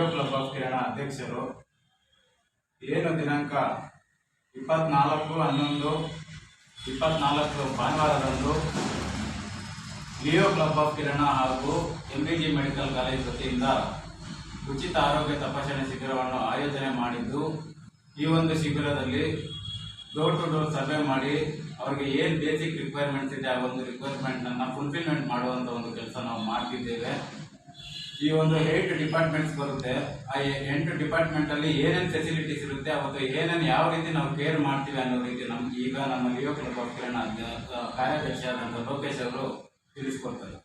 Radio club of ಕಿರಣ ಅಧ್ಯಕ್ಷರು, ಏನು ದಿನಾಂಕ? ಇಪ್ಪತ್ನಾಲ್ಕು, ಹನ್ನೊಂದು, ಇಪ್ಪತ್ನಾಲ್ಕು ಭಾನುವಾರದಂದು ಲಿಯೋ ಕ್ಲಬ್ ಆಫ್ ಕಿರಣ ಹಾಗೂ M B G medical college ವತಿಯಿಂದ ಉಚಿತ ಆರೋಗ್ಯ ತಪಾಸಣೆ ಶಿಬಿರವನ್ನು ಆಯೋಜನೆ ಮಾಡಿದ್ದು, ಈ ಒಂದು ಶಿಬಿರದಲ್ಲಿ ಡೋರ್ ಟು ಡೋರ್ ಸರ್ವೆ ಮಾಡಿ ಅವರಿಗೆ ಏನು ಬೇಸಿಕ್ ರಿಕ್ವೈರ್ಮೆಂಟ್ಸ್ ಇದೆ ಆ ಒಂದು ರಿಕ್ವೈರ್ಮೆಂಟನ್ನು ಫುಲ್ಫಿಲ್ಮೆಂಟ್ ಮಾಡುವಂಥ ಒಂದು ಕೆಲಸ ನಾವು ಮಾಡ್ತಿದ್ದೇವೆ. ಈ ಒಂದು ಏಟ್ ಡಿಪಾರ್ಟ್ಮೆಂಟ್ಸ್ ಬರುತ್ತೆ. ಆ ಎಂಟು ಡಿಪಾರ್ಟ್ಮೆಂಟ್ ಅಲ್ಲಿ ಏನೇನು ಫೆಸಿಲಿಟೀಸ್ ಇರುತ್ತೆ, ಅವತ್ತು ಏನೇನು ಯಾವ ರೀತಿ ನಾವು ಕೇರ್ ಮಾಡ್ತೀವಿ ಅನ್ನೋ ರೀತಿ ನಮ್ಗೆ ಈಗ ನಮ್ಮ Leo club of Kirana Lokesh ಅವರು ತಿಳಿಸ್ಕೊಡ್ತಾರೆ.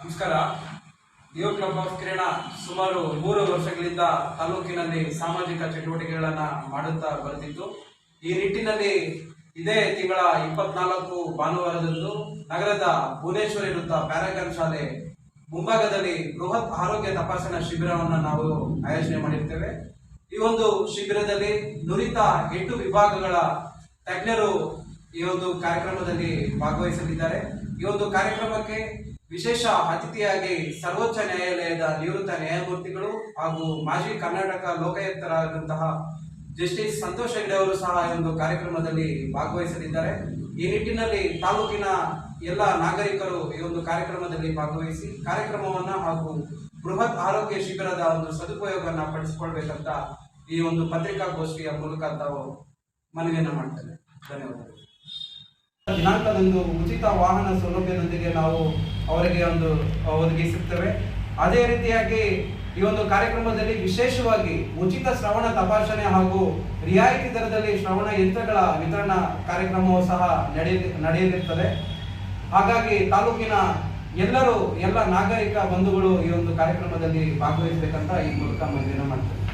ನಮಸ್ಕಾರ. ಲಿಯೋ ಕ್ಲಬ್ ಆಫ್ ಕಿರಣ ಸುಮಾರು ಮೂರು ವರ್ಷಗಳಿಂದ ತಾಲೂಕಿನಲ್ಲಿ ಸಾಮಾಜಿಕ ಚಟುವಟಿಕೆಗಳನ್ನು ಮಾಡುತ್ತಾ ಬರುತ್ತಿತ್ತು ಈ ನಿಟ್ಟಿನಲ್ಲಿ ಇದೇ ತಿಂಗಳ ಇಪ್ಪತ್ನಾಲ್ಕು ಭಾನುವಾರದಂದು ನಗರದ ಭುವನೇಶ್ವರಿ ವೃತ್ತ ಪ್ಯಾರಾಗನ್ ಶಾಲೆ ಮುಂಭಾಗದಲ್ಲಿ ಬೃಹತ್ ಆರೋಗ್ಯ ತಪಾಸಣಾ ಶಿಬಿರವನ್ನು ನಾವು ಆಯೋಜನೆ ಮಾಡಿರ್ತೇವೆ. ಈ ಒಂದು ಶಿಬಿರದಲ್ಲಿ ನುರಿತ ಎಂಟು ವಿಭಾಗಗಳ ತಜ್ಞರು ಈ ಒಂದು ಕಾರ್ಯಕ್ರಮದಲ್ಲಿ ಭಾಗವಹಿಸಲಿದ್ದಾರೆ. ಈ ಒಂದು ಕಾರ್ಯಕ್ರಮಕ್ಕೆ ವಿಶೇಷ ಅತಿಥಿಯಾಗಿ ಸರ್ವೋಚ್ಚ ನ್ಯಾಯಾಲಯದ ನಿವೃತ್ತ ನ್ಯಾಯಮೂರ್ತಿಗಳು ಹಾಗೂ ಮಾಜಿ ಕರ್ನಾಟಕ ಲೋಕಾಯುಕ್ತರಾದಂತಹ ಜಸ್ಟಿಸ್ ಸಂತೋಷ್ ಹೆಗ್ಡೆ ಅವರು ಸಹ ಈ ಒಂದು ಕಾರ್ಯಕ್ರಮದಲ್ಲಿ ಭಾಗವಹಿಸಲಿದ್ದಾರೆ. ಈ ನಿಟ್ಟಿನಲ್ಲಿ ತಾಲೂಕಿನ ಎಲ್ಲ ನಾಗರಿಕರು ಈ ಒಂದು ಕಾರ್ಯಕ್ರಮದಲ್ಲಿ ಭಾಗವಹಿಸಿ ಕಾರ್ಯಕ್ರಮವನ್ನು ಹಾಗೂ ಬೃಹತ್ ಆರೋಗ್ಯ ಶಿಬಿರದ ಒಂದು ಸದುಪಯೋಗವನ್ನು ಪಡಿಸಿಕೊಳ್ಬೇಕಂತ ಈ ಒಂದು ಪತ್ರಿಕಾಗೋಷ್ಠಿಯ ಮೂಲಕ ತಾವು ಮನವಿಯನ್ನು ಮಾಡ್ತೇನೆ ಧನ್ಯವಾದಗಳು. ದಿನಾಂಕದಂದು ಉಚಿತ ವಾಹನ ಸೌಲಭ್ಯದೊಂದಿಗೆ ನಾವು ಅವರಿಗೆ ಒಂದು ಒದಗಿಸುತ್ತೇವೆ. ಅದೇ ರೀತಿಯಾಗಿ ಈ ಒಂದು ಕಾರ್ಯಕ್ರಮದಲ್ಲಿ ವಿಶೇಷವಾಗಿ ಉಚಿತ ಶ್ರವಣ ತಪಾಸಣೆ ಹಾಗೂ ರಿಯಾಯಿತಿ ದರದಲ್ಲಿ ಶ್ರವಣ ಯಂತ್ರಗಳ ವಿತರಣಾ ಕಾರ್ಯಕ್ರಮವು ಸಹ ನಡೆಯ ನಡೆಯಲಿರುತ್ತದೆ ಹಾಗಾಗಿ ತಾಲೂಕಿನ ಎಲ್ಲರೂ, ಎಲ್ಲ ನಾಗರಿಕ ಬಂಧುಗಳು ಈ ಒಂದು ಕಾರ್ಯಕ್ರಮದಲ್ಲಿ ಭಾಗವಹಿಸಬೇಕಂತ ಈ ಮೂಲಕ ಮನವಿಯನ್ನು ಮಾಡ್ತೇವೆ